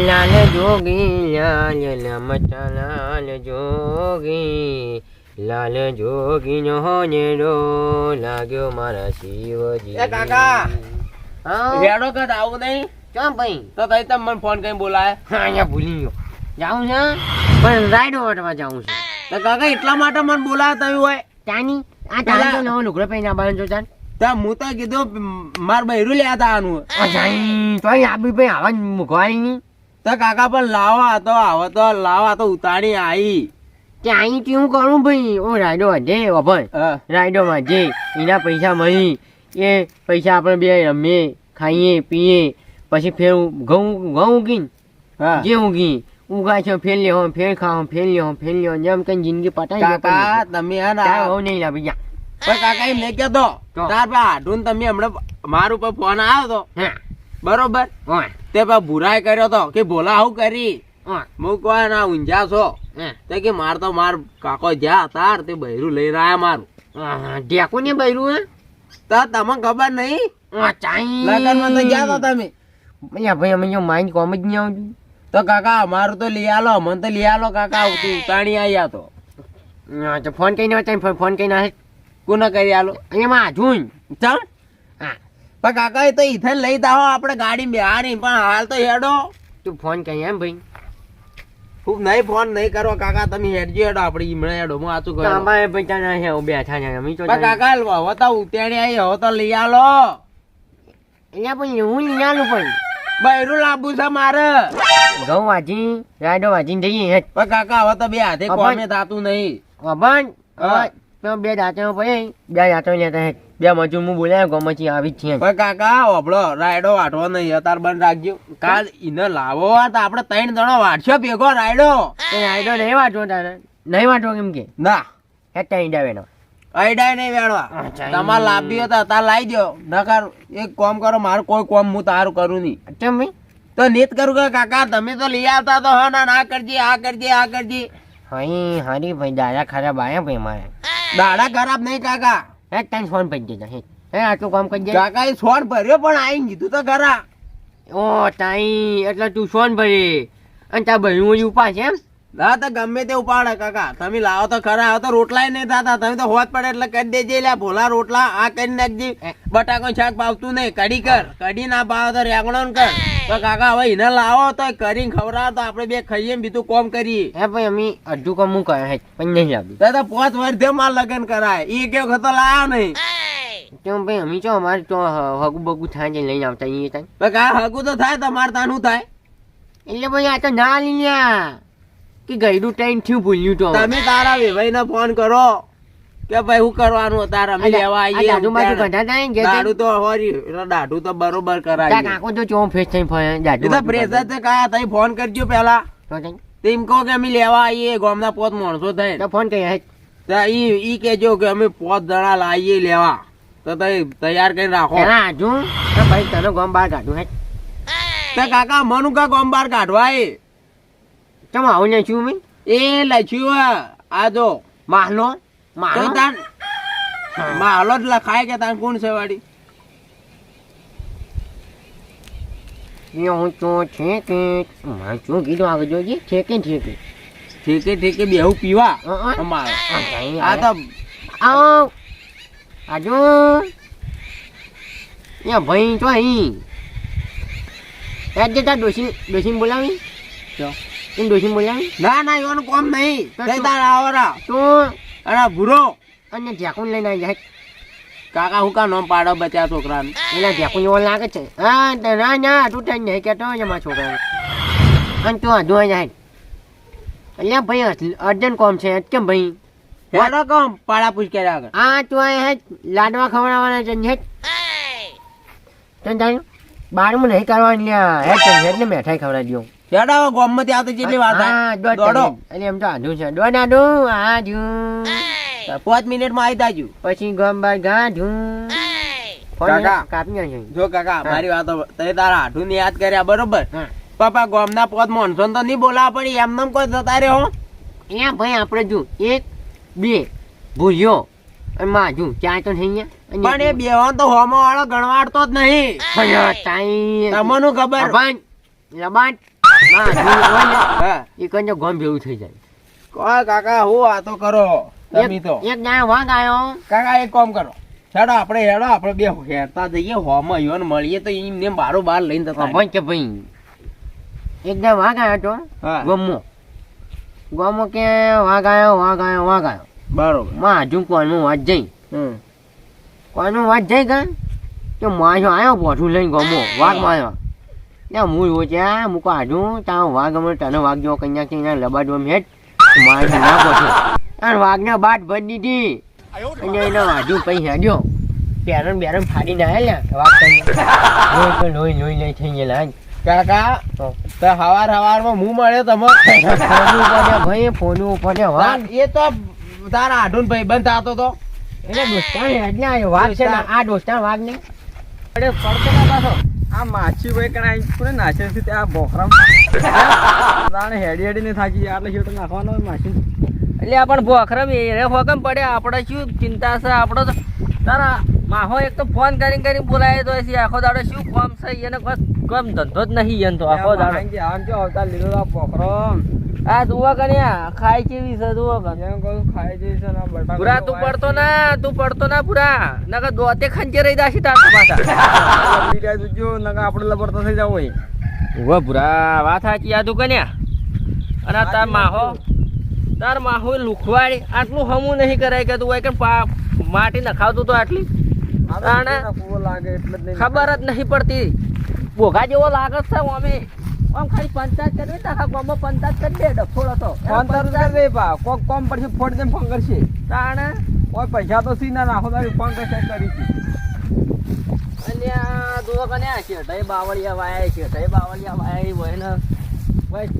લાલ જોગી લાલ લમતા લાલ જોગી લાલ જોગી નો નેડો લાગ્યો મારા શિવજી એ કાકા. હા રેડો કદ આવું નહીં ચાલ ભાઈ તો તઈ તમે મને ફોન કરીને બોલાય હા અહીંયા ભૂલી ગયો જાઉં છે પણ રાઈડ વાટવા જાઉં છું. તો કાકા એટલા માટે મને બોલાવતા હોય? તાની આ તારા તો નવો લુગડો પહેરીને આવવાનું છો ચાલ ત્યાં હું તો કીધું માર બૈરું લેતા હતા આનું. તો આપી ભાઈ આવા મૂકવાની નહીં તો કાકા પણ લાવો આ તો આવો તો લાવો તો ઉતાણી આવી કે અહીં શું કરું ભાઈ? ઓ રાયડો વધે ભાઈ રાયડો વધે એના પૈસા મળી. એ પૈસા આપણે બે રમીએ ખાઈએ પીએ. પછી ફેર ઘઉં ઘઉં ઉગીને હા. જે ઉગી ઉગાય છો ફેર લ્યો ફેર ખાઓ ફેર લ્યો ફેર લ્યો જેમ કઈ જિંદગી પટાઈ કાકા તમે હે ને તારે નહીં લા ભૈયા પણ કાકા એ નહીં કેતો તો. તાર પા આઢું તમે હમણાં મારું પર ફોન આવ્યો તો. હા. બરોબર? તે પા ભુરાય કર્યો તો કે બોલા હું કરી? હું કોઈ ના ઊંઝા છો હા. તે કે માર તો માર કાકો જ્યાં તાર તે બૈરું લઈ રહ્યા મારું. હા ઢેકો ને બૈરું હે? તો તમને ખબર નહીં? લગનમાં તો ગયા તો તમે. ભાઈ અમે માઇન્ડ કોમ જ નહીં આવતું. તો કાકા અમારું તો લઈ આલો મને તો લઈ આલો કાકા તું ઉતાણી આયા તો. ફોન કઈ ના ફોન કઈ ના કોને કરી આલો? અહીંયા માં જોઈ ચાલ હા. પણ કાકા એ તો ઈથન લઈ જાઓ આપણે ગાડી બિહારી પણ હાલ તો હેડો. તું ફોન કઈ એમ ભાઈ. ખૂબ નહીં ફોન નહીં કરો કાકા તમે હેડજો હેડો આપણે ઈમણે હેડો હું આચું કહ્યું અમારે ભાઈ ત્યાં છે બેઠા છે અમે તો કાકા હવે તો ઉતેણી આવી હવે તો લઈ આલો. અહીંયા પણ હું લઈ આલું પણ. બૈરું લાંબુ છે મારે. ઘઉં વાંચી રાડો વાંચી જઈએ પણ કાકા હવે તો બે હાથે. કોમે થાતું નહીં. અભણ બે દાંતો પછી બે દાંતો લેતા હેઠ બે મજૂર હું બોલાયો ગમચી આવી છે પણ કાકા ઓભળો રાયડો વાટવો નહીં અતાર બંધ રાખજો. કાલ ઇને લાવો વાત તો આપણે ત્રણ જણો વાટશો ભેગો રાયડો. રાયડો નહીં વાંચવો તારે. નહીં વાંચવો કેમ કે? ના. હે ત્યાં ઈડાવેનો અડાય નહીં વેણવા તમારે લાભી હતા તો તાર લાવી દો નકર એક કોમ કરો મારું કોઈ કોમ હું તારું કરું નહીં. કેમ ભાઈ? તો નીત કરું કે કાકા તમે તો લઈ આવતા તો હા ના ના કરજે આ કરજે આ કરજે. હઈ હરી ભાઈ દાદા ખરાબ આયા ભાઈ મારે દાડા ખરાબ નહીં કાકા. હેઠ ટાઈમ ફોન પડી હેઠ હે આટલું કામ કરી જાય કાકા એ સોન ભર્યો પણ આવીને કીધું તો ખરા. ઓ તાઈ એટલે તું સોન ભરી. અને તાર બહેનું ઉપા ઉપાસ એમ. ના તો ગમે તે ઉપાડે કાકા. તમે લાવો તો ખરા આવો તો રોટલા નહીં થતા. તમે તો હોત પડે એટલે કરી દેજે લ્યા. ભોલા રોટલા આ કરી નાખજે. બટાકો શાક ભાવતું નહીં. કઢી કર. કઢી ના ભાવ તો રેગણો કર. તો કાકા હવે એને લાવો તો કરીને ખવડાવો તો આપણે બે ખાઈએ બીજું કોમ કરીએ. હે ભાઈ અમે અડધું કામ હું કહે પણ નહીં આપી તો પોત પાંચ વર્ષે માં લગ્ન કરાય. એ કે વખત તો લાયા નહીં. કેમ ભાઈ અમે ચો અમારે તો હગુ બગુ થાય છે લઈને આવતા એ ત્યાં તો હગુ તો થાય તમારે તાનું થાય. એટલે ભાઈ આ તો ના લીયા. કે ગયડું ટાઈમ થયું ભૂલ્યું તો તમે તારા વેભાઈ ફોન કરો કે ભાઈ હું કરવાનું તારા અમે લેવા આવીએ દાદુ આવીએ થાય ને જે દાડું તો હોરી દાઢું તો બરોબર કરાય કાકો તો ચોમ ફેસ થઈ ફોન દાદુ તો પ્રેશર છે કા તઈ ફોન કરજો પહેલા. તેમ કહો કે અમે લેવા આવીએ ગામના પોત માણસો થાય. તો ફોન કહે તો ઈ ઈ કેજો કે અમે પોત જણા લાવીએ લેવા. તો તઈ તૈયાર કરીને રાખો. પેલા આજુ તો ભાઈ તને ગામ બહાર કાઢું હે તો કાકા મનુ કા ગામ બહાર કાઢવા એ ચમ આવું ને છું મેં એ લખ્યું. આ જો માહલો. તો માહલો તાન. માહલો જ લખાય કે તાન કોણ છે વાડી? હું તો છે કે મારે શું કીધું આગળ જોજે છે કે છે કે. ઠેકે ઠેકે બેહુ પીવા. અમારે. આ તો આવો. આજુ યા ભાઈ તો અહીં. આજે તાર ડોસી ડોસીને બોલાવી. જો. એમ ડોસી બોલાવી ના ના એવાનું કોમ નહીં. તો તઈ? તાર આવરા. તો અરે ભૂરો. અને ઝાકુન લઈને આવી જાય. કાકા હું કા નામ પાડો બચ્યા છોકરાને? એના ઝાકુન એવો લાગે છે. હા ના ના તું તને નહીં કહેતો હોય મારા છોકરાને. અને તું હજુ અહીં જાય. એટલે ભાઈ અર્જન્ટ કોમ છે કેમ ભાઈ? હેડો કોમ પાડા પૂછ કર્યા આગળ. હા તું અહીં હે લાડવા ખવડાવવાના છે હેઠ તને થાય બારમું નહીં કરવાની લ્યા. હેઠ તને હેઠ ને મેઠાઈ ખવડાવી દઉં હેડો હવે ગામમાં ત્યાં તો જેટલી વાત થાય. દોડો. એટલે એમ તો આધું છે. દોઢ આધું આધું. પાંચ મિનિટમાં આવી તાજુ પછી ગમ બાર ગાધું. કાકા. જો કાકા મારી વાતો તે તારા હાઠું યાદ કર્યા બરોબર? હા. પાપા ગામના પોત માણસો તો નહીં બોલાવા પડી એમને કોઈ જતા રહ્યો અહીંયા ભાઈ આપણે જો એક બે ભૂલ્યો અને માજુ ચાર તો અને પણ એ બેવાન તો હોમો વાળો ગણવાડતો જ નહીં. તમને ખબર? હોય ને એ કંજો ગમ ભેવું થઈ જાય. કો કાકા હું આ તો કરો. તમે તો. એક દાડો વાંગ આવ્યો કાકા એક કામ કરો. હેડો આપણે હેડો આપણે બે હેરતા જઈએ હોમાં યોન મળીએ તો એમને બારો બાર લઈને તો ભાઈ કે ભાઈ એક ના વાઘ આવ્યો તો. ગમો. ગમો કે વાઘ આવ્યો વાઘ આવ્યો વાંગ આયો. બરોબર. માજુ કોનું વાત જઈ? કોનું વાત જઈ ગા કે માયો આયો બોઠું લઈને ગમો વાઘ માર્યો ત્યાં હું ઓછા મૂકો આજુ ત્યાં વાઘ અમે તને વાઘ જો કન્યા કે લબાડવા મેટ મારે ના પોઠે અને વાઘને બાટ ભરી દીધી. અને એને વાજુ પછી હેડ્યો. બેરન બેરન ફાડીને આવેલા વાઘ કન્યા લોહી લોહી લોહી લઈ થઈ ગયેલા કાકા તો હવાર હવારમાં હું મળ્યો તમે? ફોનું ભાઈ ફોન ઉપર એ તો તારા આઢુન ભાઈ બંધ થતો તો. એટલે દોસ્તાન આવ્યો. વાઘ છે ને આ દોસ્તાન વાઘ ને પડશે ના પાછો. આ માછી ભાઈ કણ આઈ કોને નાશે છે? ત્યાં બોખરામ તાણે હેડી હેડી ને થાકી. યાર એટલે તો નાખવાનો હોય માછી એટલે આપણ પણ બોખરામ એ રે હોકમ પડે. આપણે શું ચિંતા છે? આપણો તો તારા માહો એક તો ફોન કરીને કરીને બોલાય તો છે આખો દાડો શું કોમ છે? એને કોઈ કામ ધંધો જ નહીં એમ તો. આખો દાડો આવતા લીધો આ બોખરામ આ દુવા કન્યા ખાય કેવી છે દુવા કન એમ કહું ખાય જેવી છે ના બટાકા પૂરા તું પડતો ના તું પડતો ના પૂરા નકર દોતે ખંજે રહી દાશી તાર પાછા બીજા જોજો નકર આપણે લબડતો થઈ જાવ હોય ઊભા પૂરા વાત સાચી આ કન્યા? અને તાર માહો તાર માહો લુખવાડી આટલું હમું નહીં કરાય કે તું હોય કે માટી નખાવતું તો આટલી. ખબર જ નહીં પડતી. બોઘા જેવો લાગત છે અમે આમ ખાલી પંચાયત કરવી દે ગામમાં પંચાયત કરી દે ડફોડો તો. પંચાયત રે બા. કોક કોમ પડશે ફોડ દે ફોન કરશે. તાણે? કોઈ પૈસા તો સી ના નાખો તારી ફોન કરશે કરી છે. અને આ દુવા કને આ છે તઈ બાવળિયા વાયા છે તઈ બાવળિયા વાયા હોય ને ભાઈ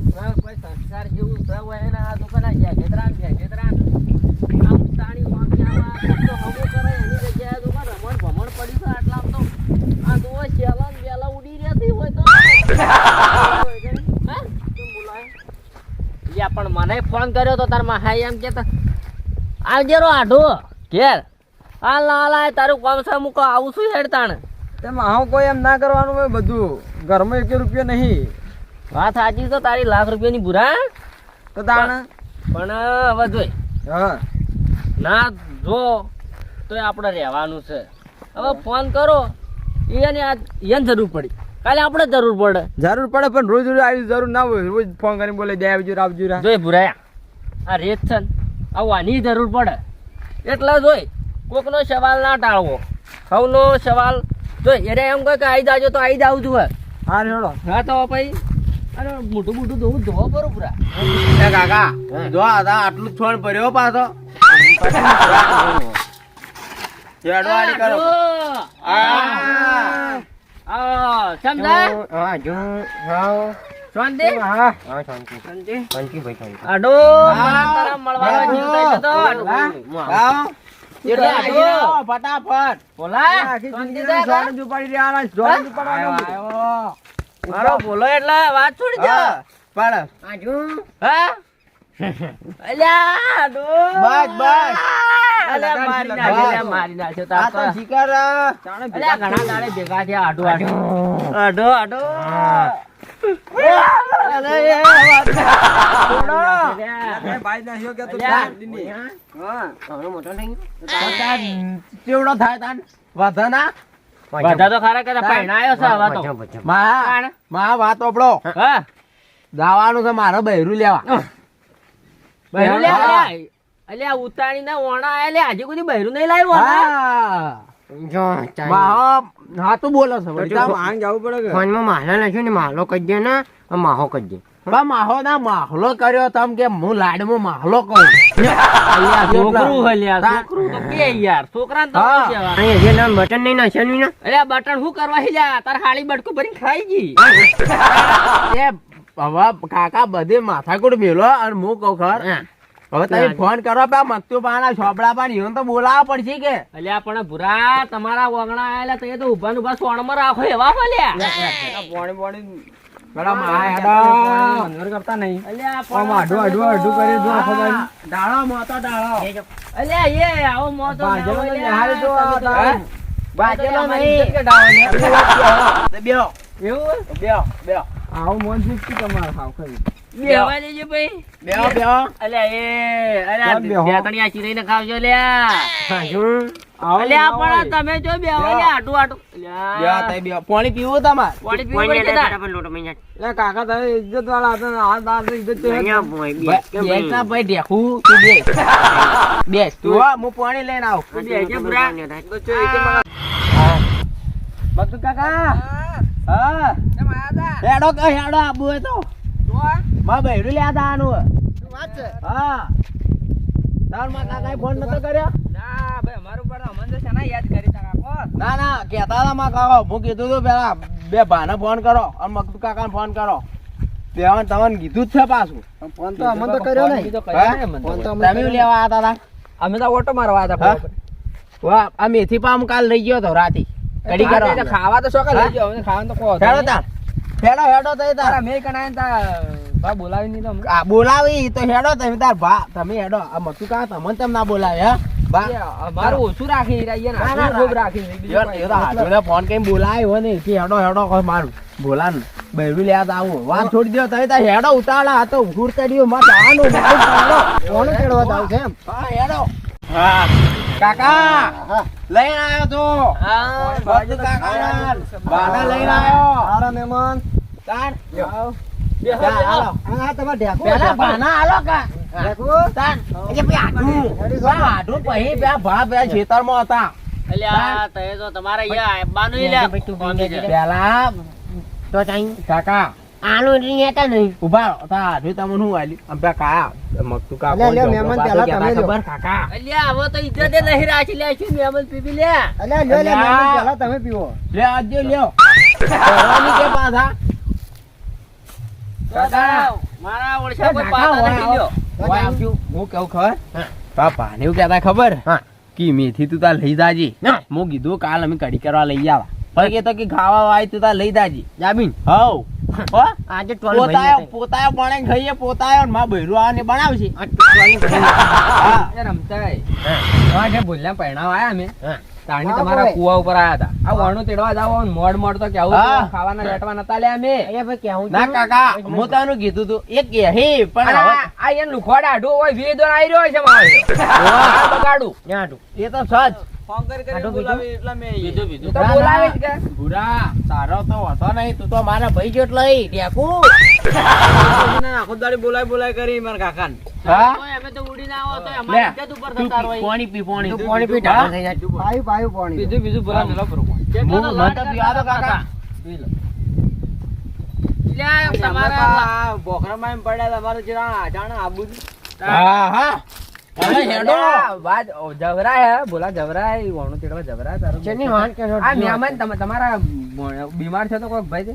કોઈ સંસ્કાર જેવું છે હોય ને આ દુકાન આ ગયા ખેતરાન ગયા ખેતરાન. આમ તાણી વાંક્યા તો હમો કરે એની જગ્યાએ દુકાન રમણ ભમણ પડી છે આટલા તો. આ દુવા ચેલન ને બેલા ઉડી રહેતી હોય તો હા? કેમ બોલાય? યા પણ મને ફોન કર્યો તો તારમાં એમ કે આવજે રો આઢો ઘેર. હાલ ના હાલ તારું કામ છે મુકો આવું છું હેડ તાણે તેમ હું કોઈ એમ ના કરવાનું હોય બધું. ઘરમાં એક રૂપિયો નહીં. વાત સાચી છે તારી લાખ રૂપિયાની બુરા તો તાણ? પણ હવે જોઈ. હા. ના જો તો આપણે રહેવાનું છે. હવે ફોન કરો. એને આ એને જરૂર પડી. કાલે આપણે જરૂર પડે. જરૂર પડે પણ રોજ રોજ આવી જરૂર ના હોય. રોજ ફોન કરીને બોલે દે આવજો આવજો રા જોઈ ભુરાયા આ રેત છે ને આવવાની જરૂર પડે. એટલે જોઈ કોકનો સવાલ ના ટાળવો. સૌનો સવાલ જોઈ એને એમ કહે કે આવી જાજો તો આવી જાવ છું હા. રેડો હા તો પછી અરે મોટું મોટું ધોવું ધોવો બરોબર પૂરા કાકા જો આ આટલું જ છોડ ભર્યો પાછો. હેડવાડી કરો. આ. આ સમજાય હા જો હા શાંતિ હા હા શાંતિ શાંતિ શાંતિ ભાઈ શાંતિ આડો તારા મળવાનો જીવ તો આડો. આવો. એટલે આડો. આવો, ફટાફટ બોલા આખી શાંતિ જિંદગી થાય જોડે જ ઉપાડી રહ્યા જોડે જ આયો, ઉપાડવાનું. આયો. મારો બોલો એટલે વાત છોડી દો હા હા અલ્યા. બસ, બસ. અલ્યા મારી નાખ્યો, અલ્યા મારી નાખ્યો તો તો. શિકાર. અલ્યા ઘણા દાડે ભેગા થયા આડો આડો. આડો આડો છે. મારો તો બચા મા મા વાત? ઓપડો. હા. જવાનું છે મારે બૈરું લેવા. બહેરું લે અલ્યા અલ્યા ઉતાણી ના ઓણા આયા લે આજે કોઈ બહેરું નહીં લાવ્યો હા. જો ચાલ. મા હા તું બોલો છો વળી. જવું પડે ફોનમાં માહલા લખ્યું ને માહલો કહી દે ને માહો કહી દે. બા માહો ના માહલો કર્યો તમ કે હું લાડમાં માહલો કહું અલ્યા છોકરું અલ્યા છોકરું તો કે યાર છોકરાને તો હા. શું કહેવાય? અહીંયા જે નામ બટન નહીં નાખ્યું ને? બટન શું કરવા હિલ્યા? તાર હાળી બટકું ભરીને ખાઈ ગઈ. એ હવે કાકા બધે માથાકૂટ મેલો અને હું કઉ ખર હવે તમે ફોન કરો પા મત્યુ પાના છોપડા પાન ઈવન તો બોલાવા પડશે કે? અલ્યા પણ ભૂરા તમારા વગણા આયેલા તો એ તો ઊભા ઊભા સોણમાં રાખો એવા બોલ્યા પોણી પોણી. પાણી પેલા હેડો. મનવર કરતા નહીં. અલ્યા આમ આઢું આઢું આઢું કરી દો આખો ડાળો મોતો ડાળો. અલ્યા એ આવો મોતો ભાંજેલો ના તો હોય નિહાળી જો આ. બાજેલો નહીં ને. એવું? આવું મોન શીખી તમારે હાવ ખરી. બેવા દેજો ભાઈ. બેવા બેવા અલ્યા એ અલ્યા કેમ બેહો? બે ત્રણ ચીરીને ખાવજો લ્યા આવું અલ્યા પણ તમે જો બેહો બેહો. આટુ આટું. આટું તઈ બેહો પાણી પીવું તમારે? પાણી પીવું કાકા તમે ઇજ્જત વાળા હતા આ દાદ ઇજ્જત છે. જ. ભાઈ ઢેકું તું બેસ બેસ તું હું પાણી લઈને આવું. તું બેહજે બુરા. તો છે એ કે કાકા હા. હેડો કે હેડો આબુ હોય તો. માં બૈરું લ્યા દાનું હા. તારમાં કાકાએ ફોન નતો કર્યો? ના ભાઈ અમારું પર અમને તો શેના યાદ કરી તા કાકો ના ના કેતા હતા માં કાકા હું કીધું તું પેલા બે ભાને ફોન કરો અને મકતુ કાકાને ફોન કરો. બેવાન તમને કીધું જ છે પાછું. ફોન તો અમને તો કર્યો નહીં. હા? ફોન તો તમે લેવા આવતા હતા અમે તો ઓટો મારવા હતા હા? વાહ આ મેથી પામ કાલ લઈ ગયો તો રાતી. કડી કરો ખાવા તો શોખ લઈ ગયો ખાવાનું તો કહો હેડો તાર. હેડો હેડો તો તારા. મેં કણાય તા બા બોલાવી નહીં તમે આ બોલાવી તો હેડો તમે તાર ભા તમે હેડો. આ મતું કા? તમને તેમ ના બોલાવે હા? બા ઓછું રાખી રહ્યા ના, ના, ખૂબ રાખી યાર, એ તો હાથોને ફોન કઈ બોલાય ને કે હેડો હેડો કોઈ મારું. બોલા ને બૈરું લે આવું. વાત છોડી દો તમે તાર હેડો ઉતાવળા. આ તો માં કોણ છે એમ? હા હેડો. હા. કાકા! લઈને આવ્યો તો. ભક્ત કાકા બાના લઈને આવ્યો. સારા મહેમાન. બેહો, જા, બેહો. હાલો. હા તમારે ઢેકો પેલા. બાના હાલો કા. ઢેકો? તાર એટલે આઢું પેલા આઢું પછી પેલા ભા પેલા ખેતરમાં હતા. અલ્યા તે તો તમારે. પેલા તો ચાઈ કાકા. આનું રી હતા નહીં. ઊભા તા હાથે તમને મગતું લે, લે, મહેમાન તમે ખબર? કાકા. અલ્યા હવે તો ઇજ્જતે નહીં રાખી લે શું મેમન પીપી લે અલ્યા લ્યો, લ્યો, મહેમાન પહેલા તમે પીવો. લે આજે લ્યો. કે પાછા. કાકા. મારા ઓળખા કોઈ પાતા નથી લ્યો. હું કેવું ખબર? પાપા ને એવું કહેતા ખબર? કે મેથી તું તાર લઈ જાજી. હું કીધું કાલ અમે કઢી કરવા લઈ આવા. પણ કે તો કે ખાવા વાય તું તાર લઈ જાજી. જાબીન હવ. આજે પોતાયો પોતાયો બણે ખાઈએ પોતાયો માં બૈરું આને બનાવશે. રમતાય. હા, ભૂલ્યા પરણાવ આયા અમે? હા. તાણી તમારા કુવા ઉપર આયા હતા. આ વાણું તેડવા જાવ મોડ મોડ તો કેવું ખાવાના લેટવા નતા લે અમે. અહીંયા ભાઈ કેવું ના કાકા હું તાનું કીધું તું એક કે હે પણ આ- એને લુખવાડ આઢું હોય દોન આવી રહ્યો છે મારો. બગાડું. એ તો સચ. ફોન કરી આઢું કીધું? એટલે મેં બીજું બીજું. તો બોલાવે જ કે ભૂરા તારો તો હતો નહીં. તું તો મારા ભાઈ જેટલો ઈ, ડેકુ. આખો દાડી બોલાય બોલાય કરી મારા કાકાને. હા? અમે તો ઉડીને આવો તો લે. અમારી ઇજ્જત ઉપર તું થતા પી, હોય. પાણી પી પાણી. તું પાણી પી ઢાળ થઈ જાય. પાયું પાયું પાણી. બીજું બીજું બોલા. નલો પર હું નતો પીવા તો કાકા તમારા બોખરામાં એમ પડ્યા તમારું જરા જાણે આબુ હા હા. તમારા બીમાર છે તો કોઈ ભાઈ છે?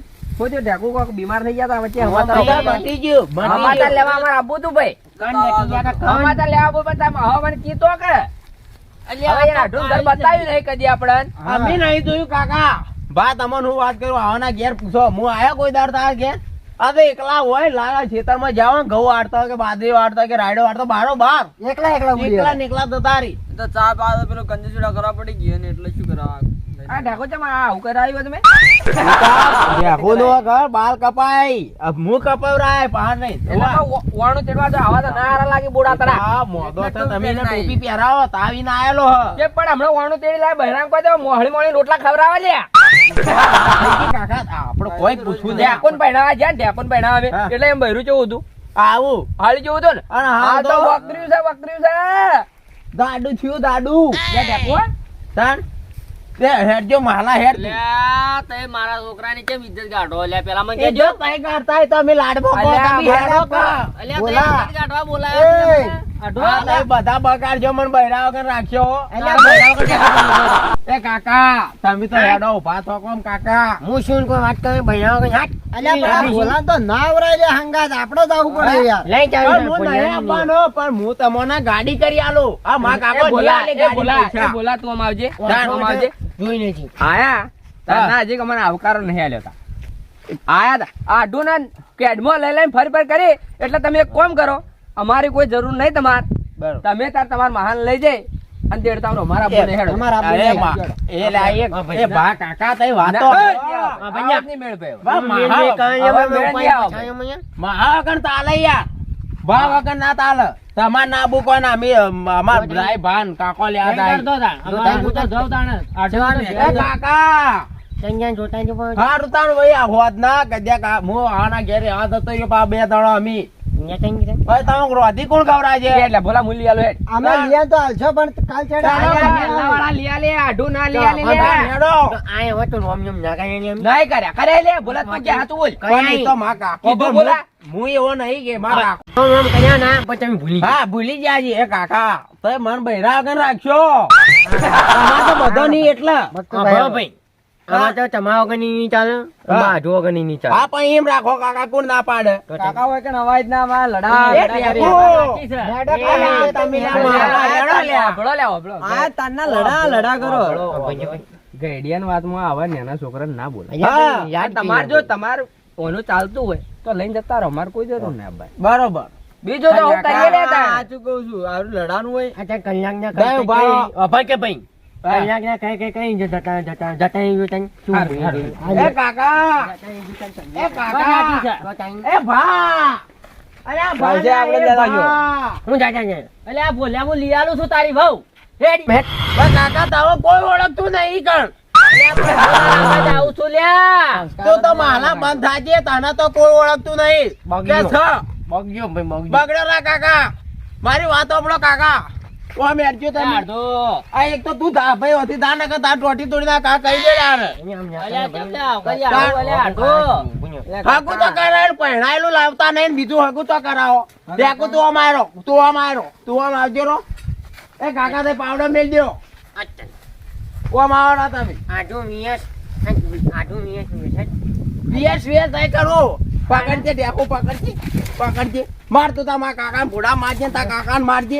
ઢાકુ કોક બીમાર થઈ ગયા વચ્ચે મટી ગયું, હમાતા લેવા અમારે આબુ તું ભાઈ. કાન બેઠી ગયા તા કાન. હમાતા લેવા આબુ પણ તમે હવા મને કીધો કે? હવે એને આઢું ઘર બતાવ્યું નહીં કદી આપડે અમે નહીં જોયું કાકા. બા તમને હું વાત કરું આવાના ઘેર પૂછો. હું આયો કોઈ દાર તાર ઘેર? આ તો એકલા હોય લાલા ખેતરમાં ને ઘઉં વાળતા હોય કે બાદરી વાળતા કે રાયડો વાળતો બારો બાર. એકલા એકલા એકલા નીકળા તો તારી. તો ચા પા પેલો કંજુસુડા કરવા પડી ગયો ને એટલે શું કરવા? આ ઢાકો છે માં આવું કરાવ્યું તમે? ભેગું નો ઘર બાલ કપાય. હું કપાવરાય બહાર નહીં. એટલે તો વાણું તેડવા તો આવા તો ના લાગે બોડા તડા હા મોદો તો તમે એને ટોપી પહેરાવો તાવીને આયેલો હ. પણ હમણાં વાણું તેડી લાય બહેરામ કહો તો મોહળી મોહળી રોટલા ખવડાવવા લ્યા. કાકા આપણે કોઈ પૂછવું નહીં. ઢેકોન પહેણાવા જ્યાં ઢેકોન પહેણાવા હા. એટલે એમ બહેરું જેવું હતું? આવું. હાળી જેવું હતું ને? હા તો તો? વકર્યું છે વકર્યું છે. દાડુ થયું દાડુ. જ્યાં ઢેકોન તાન તે હેડજો માલા હેડ. લ્યા તે મારા છોકરાની કેમ ઇજ્જત ગાઢો લ્યા પેલા મને એ જો કઈ કરતા હોય તો અમે લાડબો કહો, તમે હેડો કહો. અલ્યા તે બોલા. ઇજ્જત ગાઢવા બોલાયા એ. છે તમને. આઢો હા, તમે બધા બગાડજો મને બૈરા વગર રાખ્યો અલ્યા બૈરા વગર ક્યાં એ કાકા તમે તો હેડો ઊભા થો કોમ કાકા. હું શું કોઈ વાત કરે ભૈયા વગર હાટ. અલ્યા પણ તો ના આવરાય લે હંગાત. આપણે જ આવવું પડે યાર. લઈ જાવ હું નહીં આપવાનો પણ હું તમને ગાડી કરી આલો. આ મા કાકો બોલા બોલા બોલા તું આવજે. તું આવજે. જોઈ નથી આયા? તારના હજી મને આવકારો નહીં આલ્યો આયા આડું ના કેડમાં લઈ લઈને ફરી ફરી કરી એટલે તમે એક કોમ કરો અમારી કોઈ જરૂર નહીં તમાર. તમે તાર તમાર મહાન લઈ જઈ અને તેડતા આવો અમારા હેડો. અરે બા, એ લા એ ભા કાકા તઈ વાતો. ના, ભૈયા. મેળ મહા-. મહા તાલે ભા વગર ના તાલે. તમાર ના બુકો ના અમે અમાર ભાઈ ભાન કાકો લ્યા એ કાકા. ત્યાં જોતા જ પણ. હારું ભાઈ આ હોત ના કદ્યા કા હું આના ઘેરે હાથ થતો બે ત્રણ અમી. ભાઈ તમે રોધી કોણ ખવડાય છે? એટલે ભોલા મૂલી આલો હેડ. અમે લિયા તો હાલશો પણ કાલ ચડે વાળા લીયા લે આઢું ના લીયા લે હેડો. તો આ તો રોમ જોમ ના કાંઈ એમ. નહીં કર્યા. કરે લે ભોલા તું ક્યાં હતું બોલ. પણ તો માં કાકી કીધું હું એવો નહીં કે માં કાકો રોમ રોમ ના પણ તમે ભૂલી ગયા. હા ભૂલી ગયા એ કાકા. તો મન બૈરા વગર રાખ્યો. તમાર તો બધો નહીં એટલા. ભાઈ. આમાં તો તમારા વગરની નહીં ચાલે. તમારા આઢો નહીં ચાલે. હા પણ એમ રાખો કાકા કોણ ના પાડે? તો તમે- કાકા હોય કે અવાજ ના માં લડા એ લડા કરી. ટેકો. એ તમે ના મારો. હેડો લ્યા. ભળો લે ભળો આ તારના લડા લડા કરો. ભાઈ, ભાઈ. વાતમાં આવા નાના છોકરા ના બોલે. યાદ તમાર જો. તમાર ઓનું ચાલતું હોય તો લઈને જતા રહો. મારે કોઈ જરૂર નહીં ભાઈ. બરોબર. બીજું તો હું. સાચું કહું છું? આરું લડાનું હોય. આ ત્યાં કલ્યાણના ભાઈ ઊભા રહો. કઈ- કઈ- કઈ- કઈ જતા જતા જતા શું. એ કાકા! એ કાકા! એ ભા! અરે આ આપણે એ જો. હું જાતા છે એટલે આ ભોલ્યા હું લઈ આલું છું તારી વહુ. રેડી મેં- બસ કાકા તારો કોઈ ઓળખતું નહીં કણ. આવું છું લ્યા. તો તો માલા બંધ થાજે તને તો કોઈ ઓળખતું નહીં. બગડ્યો. બગડ્યો બગડ્યો. બગડેલા કાકા. મારી વાત આપણો કાકા. ઓ મેરજો તમે આઢો. આ એક તો તું ધા ભાઈ હોતી ધા નકર તાર ટોટી તોડી ના કા કહી દે યાર અહીંયા આમ જાતા અલ્યા, ભાઈ. કેમ લ્યા? અલ્યા, આઢો. ભૂન્યો. તો કરાય પહેણાયેલું લાવતા નહીં બીજું હગુ તો કરાવો દેખું તું અમારો તું અમારો તું આમ આવજો રો એ કાકા તે પાવડો મેલ દો અચ્છા. ઓમ આવો ના તમે આઢો મિયસ આઢો મિયસ મિયસ. પકડજે પકડજે પકડજે માર તો તા મારા કાકા ભોડા મારજે તા કાકા મારજે